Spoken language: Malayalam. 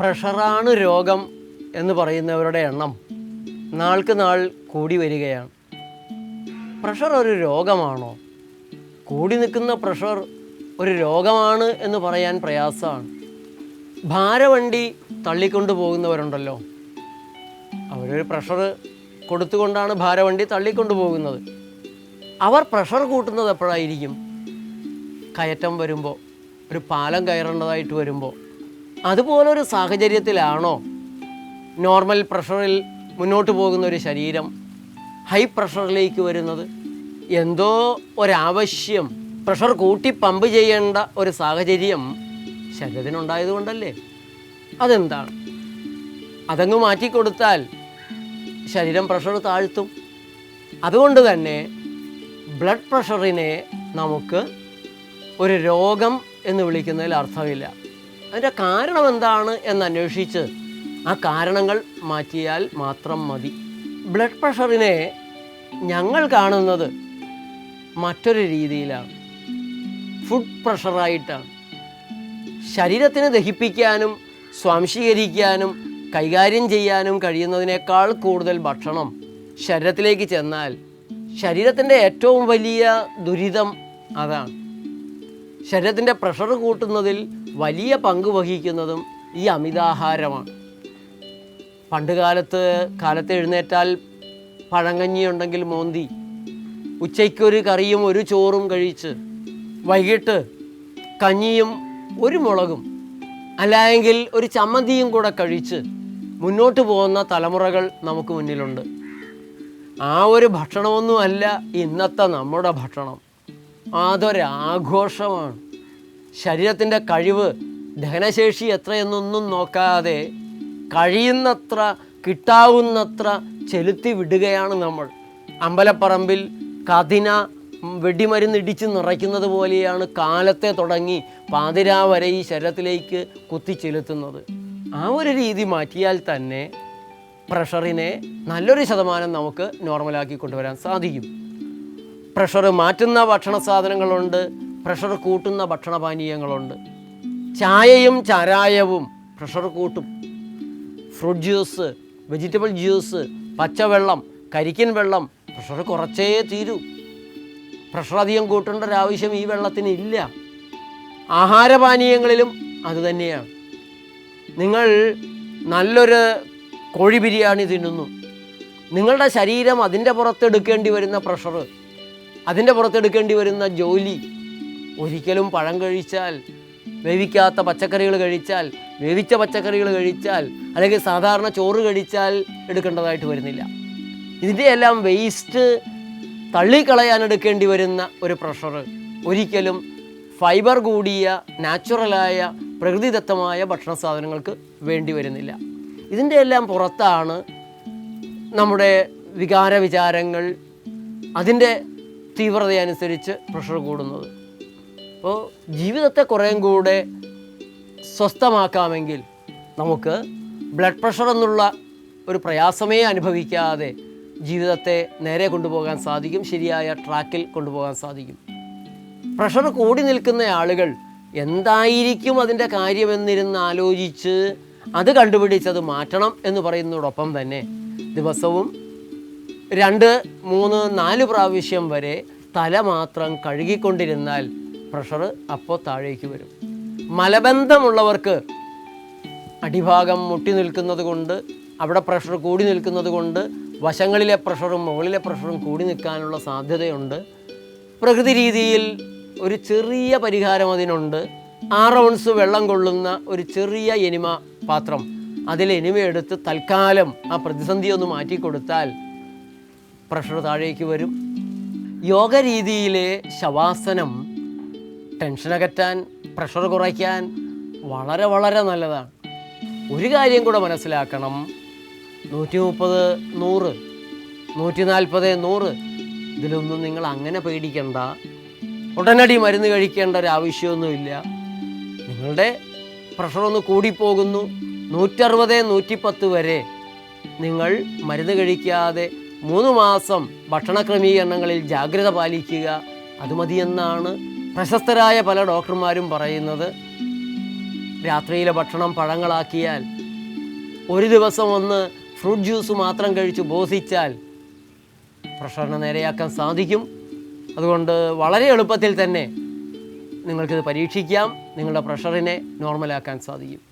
പ്രഷറാണ് രോഗം എന്ന് പറയുന്നവരുടെ എണ്ണം നാൾക്ക് നാൾ കൂടി വരികയാണ്. പ്രഷർ ഒരു രോഗമാണോ? കൂടി നിൽക്കുന്ന പ്രഷർ ഒരു രോഗമാണ് എന്ന് പറയാൻ പ്രയാസമാണ്. ഭാരവണ്ടി തള്ളിക്കൊണ്ടു പോകുന്നവരുണ്ടല്ലോ. അവരൊരു പ്രഷർ കൊടുത്തുകൊണ്ടാണ് ഭാരവണ്ടി തള്ളിക്കൊണ്ടു പോകുന്നത്. അവർ പ്രഷർ കൂട്ടുന്നത് എപ്പോഴായിരിക്കും? കയറ്റം വരുമ്പോൾ ഒരു പാലം കയറേണ്ടതായിട്ട് വരുമ്പോൾ. അതുപോലൊരു സാഹചര്യത്തിലാണോ നോർമൽ പ്രഷറിൽ മുന്നോട്ട് പോകുന്ന ഒരു ശരീരം ഹൈ പ്രഷറിലേക്ക് വരുന്നത്? എന്തോ ഒരാവശ്യം പ്രഷർ കൂട്ടി പമ്പ് ചെയ്യേണ്ട ഒരു സാഹചര്യം ശരീരത്തിനുണ്ടായതുകൊണ്ടല്ലേ അതെന്താണ്? അതങ്ങ് മാറ്റിക്കൊടുത്താൽ ശരീരം പ്രഷർ താഴ്ത്തും. അതുകൊണ്ട് തന്നെ ബ്ലഡ് പ്രഷറിനെ നമുക്ക് ഒരു രോഗം എന്ന് വിളിക്കുന്നതിൽ അർത്ഥമില്ല. അതിന്റെ കാരണം എന്താണ് എന്ന് അന്വേഷിച്ച് ആ കാരണങ്ങൾ മാറ്റിയാൽ മാത്രം മതി. ബ്ലഡ് പ്രഷറിനെ ഞങ്ങൾ കാണുന്നത് മറ്റൊരു രീതിയിലാണ്. ഫുഡ് പ്രഷറായിട്ടാണ്. ശരീരത്തിന് ദഹിപ്പിക്കാനും സ്വാംശീകരിക്കാനും കൈകാര്യം ചെയ്യാനും കഴിയുന്നതിനേക്കാൾ കൂടുതൽ ഭക്ഷണം ശരീരത്തിലേക്ക് ചെന്നാൽ ശരീരത്തിന്റെ ഏറ്റവും വലിയ ദുരിതം അതാണ്. ശരീരത്തിന്റെ പ്രഷർ കൂട്ടുന്നതിൽ വലിയ പങ്ക് വഹിക്കുന്നതും ഈ അമിതാഹാരമാണ്. പണ്ട് കാലത്ത് കാലത്ത് എഴുന്നേറ്റാൽ പഴങ്കഞ്ഞിയുണ്ടെങ്കിൽ മോന്തി ഉച്ചയ്ക്കൊരു കറിയും ഒരു ചോറും കഴിച്ച് വൈകിട്ട് കഞ്ഞിയും ഒരു മുളകും അല്ലായെങ്കിൽ ഒരു ചമ്മന്തിയും കൂടെ കഴിച്ച് മുന്നോട്ട് പോകുന്ന തലമുറകൾ നമുക്ക് മുന്നിലുണ്ട്. ആ ഒരു ഭക്ഷണമൊന്നുമല്ല ഇന്നത്തെ നമ്മുടെ ഭക്ഷണം. അതൊരാഘോഷമാണ്. ശരീരത്തിന്റെ കഴിവ് ദഹനശേഷി എത്രയെന്നൊന്നും നോക്കാതെ കഴിയുന്നത്ര കിട്ടാവുന്നത്ര ചെലുത്തി വിടുകയാണ് നമ്മൾ. അമ്പലപ്പറമ്പിൽ കതിന വെടിമരുന്ന് ഇടിച്ച് നിറയ്ക്കുന്നത് പോലെയാണ് കാലത്തെ തുടങ്ങി പാതിരാ വരെ ഈ ശരീരത്തിലേക്ക് കുത്തിച്ചെലുത്തുന്നത് ആ ഒരു രീതി മാറ്റിയാൽ തന്നെ പ്രഷറിനെ നല്ലൊരു ശതമാനം നമുക്ക് നോർമലാക്കി കൊണ്ടുവരാൻ സാധിക്കും. പ്രഷർ മാറ്റുന്ന ഭക്ഷണ സാധനങ്ങളുണ്ട്. പ്രഷർ കൂട്ടുന്ന ഭക്ഷണപാനീയങ്ങളുണ്ട്. ചായയും ചാരായവും പ്രഷർ കൂട്ടും. ഫ്രൂട്ട് ജ്യൂസ് വെജിറ്റബിൾ ജ്യൂസ് പച്ചവെള്ളം കരിക്കൻ വെള്ളം പ്രഷർ കുറച്ചേ തീരൂ. പ്രഷർ അധികം കൂട്ടേണ്ട ഒരാവശ്യം ഈ വെള്ളത്തിന് ഇല്ല. ആഹാരപാനീയങ്ങളിലും അതുതന്നെയാണ് നിങ്ങൾ നല്ലൊരു കോഴി ബിരിയാണി തിന്നുന്നു. നിങ്ങളുടെ ശരീരം അതിന്റെ പുറത്തെടുക്കേണ്ടി വരുന്ന പ്രഷർ അതിന്റെ പുറത്തെടുക്കേണ്ടി വരുന്ന ജോലി ഒരിക്കലും പഴം കഴിച്ചാൽ വേവിക്കാത്ത പച്ചക്കറികൾ കഴിച്ചാൽ വേവിച്ച പച്ചക്കറികൾ കഴിച്ചാൽ അല്ലെങ്കിൽ സാധാരണ ചോറ് കഴിച്ചാൽ എടുക്കേണ്ടതായിട്ട് വരുന്നില്ല. ഇതിന്റെ എല്ലാം വേസ്റ്റ് തള്ളിക്കളയാൻ എടുക്കേണ്ടി വരുന്ന ഒരു പ്രഷർ ഒരിക്കലും ഫൈബർ കൂടിയ നാച്ചുറലായ പ്രകൃതിദത്തമായ ഭക്ഷണ സാധനങ്ങൾക്ക് വേണ്ടി വരുന്നില്ല. ഇതിന്റെ എല്ലാം പുറത്താണ് നമ്മുടെ വികാര വിചാരങ്ങൾ അതിന്റെ തീവ്രതയനുസരിച്ച് പ്രഷർ കൂടുന്നത്. അപ്പോൾ ജീവിതത്തെ കുറേയും കൂടെ സ്വസ്ഥമാക്കാമെങ്കിൽ നമുക്ക് ബ്ലഡ് പ്രഷർ എന്നുള്ള ഒരു പ്രയാസമേ അനുഭവിക്കാതെ ജീവിതത്തെ നേരെ കൊണ്ടുപോകാൻ സാധിക്കും. ശരിയായ ട്രാക്കിൽ കൊണ്ടുപോകാൻ സാധിക്കും. പ്രഷർ കൂടി നിൽക്കുന്ന ആളുകൾ എന്തായിരിക്കും അതിന്റെ കാര്യമെന്നിരുന്ന് ആലോചിച്ച് അത് കണ്ടുപിടിച്ച് അത് മാറ്റണം എന്ന് പറയുന്നതോടൊപ്പം തന്നെ ദിവസവും രണ്ട് മൂന്ന് നാല് പ്രാവശ്യം വരെ തല മാത്രം കഴുകിക്കൊണ്ടിരുന്നാൽ പ്രഷർ അപ്പോൾ താഴേക്ക് വരും. മലബന്ധമുള്ളവർക്ക് അടിഭാഗം മുട്ടി നിൽക്കുന്നത് കൊണ്ട് അവിടെ പ്രഷർ കൂടി നിൽക്കുന്നത് കൊണ്ട് വശങ്ങളിലെ പ്രഷറും മുകളിലെ പ്രഷറും കൂടി നിൽക്കാനുള്ള സാധ്യതയുണ്ട്. പ്രകൃതി രീതിയിൽ ഒരു ചെറിയ പരിഹാരം അതിനുണ്ട്. ആറ് ഔൺസ് വെള്ളം കൊള്ളുന്ന ഒരു ചെറിയ എനിമ പാത്രം. അതിൽ എനിമ എടുത്ത് തൽക്കാലം ആ പ്രതിസന്ധി ഒന്ന് മാറ്റിക്കൊടുത്താൽ പ്രഷർ താഴേക്ക് വരും. യോഗ രീതിയിലെ ശവാസനം ടെൻഷൻ അകറ്റാൻ പ്രഷർ കുറയ്ക്കാൻ വളരെ വളരെ നല്ലതാണ്. ഒരു കാര്യം കൂടെ മനസ്സിലാക്കണം. നൂറ്റി മുപ്പത് നൂറ് നൂറ്റി നാൽപ്പത് നൂറ് ഇതിലൊന്നും നിങ്ങൾ അങ്ങനെ പേടിക്കണ്ട. ഉടനടി മരുന്ന് കഴിക്കേണ്ട ഒരു ആവശ്യമൊന്നുമില്ല. നിങ്ങളുടെ പ്രഷർ ഒന്ന് കൂടിപ്പോകുന്നു. നൂറ്ററുപത് നൂറ്റിപ്പത്ത് വരെ നിങ്ങൾ മരുന്ന് കഴിക്കാതെ മൂന്ന് മാസം ഭക്ഷണ ക്രമീകരണങ്ങളിൽ ജാഗ്രത പാലിക്കുക. അത് മതിയെന്നാണ് പ്രശസ്തരായ പല ഡോക്ടർമാരും പറയുന്നത് രാത്രിയിലെ ഭക്ഷണം പഴങ്ങളാക്കിയാൽ ഒരു ദിവസം ഒന്ന് ഫ്രൂട്ട് ജ്യൂസ് മാത്രം കഴിച്ച് ബോധിച്ചാൽ പ്രഷറിനെ നേരെയാക്കാൻ സാധിക്കും. അതുകൊണ്ട് വളരെ എളുപ്പത്തിൽ തന്നെ നിങ്ങൾക്കിത് പരീക്ഷിക്കാം നിങ്ങളുടെ പ്രഷറിനെ നോർമലാക്കാൻ സാധിക്കും.